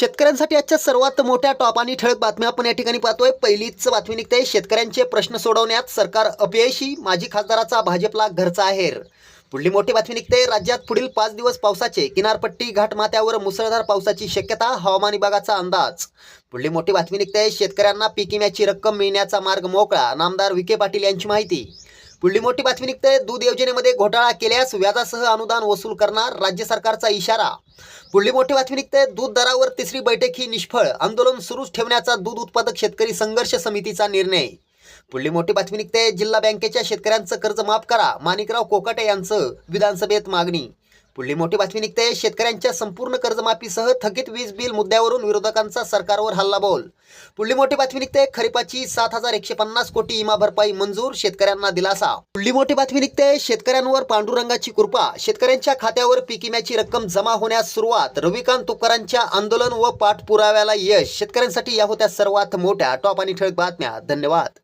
शेतकऱ्यांसाठी आजच्या सर्वात मोठ्या टॉप आणि ठळक बातम्या आपण या ठिकाणी पाहतोय. पहिलीच बातमी निघते. शेतकऱ्यांचे प्रश्न सोडवण्यात सरकार अपयशी माजी खासदाराचा भाजपला घरचा आहेर. पुढली मोठी बातमी निघते. राज्यात पुढील पाच दिवस पावसाचे किनारपट्टी घाटमाथ्यावर मुसळधार पावसाची शक्यता हवामान विभागाचा अंदाज. पुढली मोठी बातमी निघते. शेतकऱ्यांना पीक विम्याची रक्कम मिळण्याचा मार्ग मोकळा. नामदार विखे पाटील यांची माहिती. पुढली मोठी बातमी निघते. दूध योजनेमध्ये घोटाळा केल्यास व्याजासह अनुदान वसूल करणार राज्य सरकारचा इशारा. पुढली मोठी बातमी निघते. दूध दरावर तिसरी बैठक ही निष्फळ. आंदोलन सुरूच ठेवण्याचा दूध उत्पादक शेतकरी संघर्ष समितीचा निर्णय. पुढली मोठी बातमी निघते. जिल्हा बँकेच्या शेतकऱ्यांचं कर्ज माफ करा. माणिकराव कोकाटे यांचं विधानसभेत मागणी. पुढली मोठी बातमी निघते. शेतकऱ्यांच्या संपूर्ण कर्जमाफीसह थकीत वीज बिल मुद्द्यावरून विरोधकांचा सरकारवर हल्लाबोल. पुढली मोठी बातमी निघते. खरीपाची सात हजार एकशे पन्नास कोटी इमा भरपाई मंजूर शेतकऱ्यांना दिलासा. पुढली मोठी बातमी निघते. शेतकऱ्यांवर पांडुरंगाची कृपा. शेतकऱ्यांच्या खात्यावर पीक विम्याची रक्कम जमा होण्यास सुरुवात. रविकांत तुकारांच्या आंदोलन व पाठपुराव्याला यश. शेतकऱ्यांसाठी या होत्या सर्वात मोठ्या टॉप आणि ठळक बातम्या. धन्यवाद.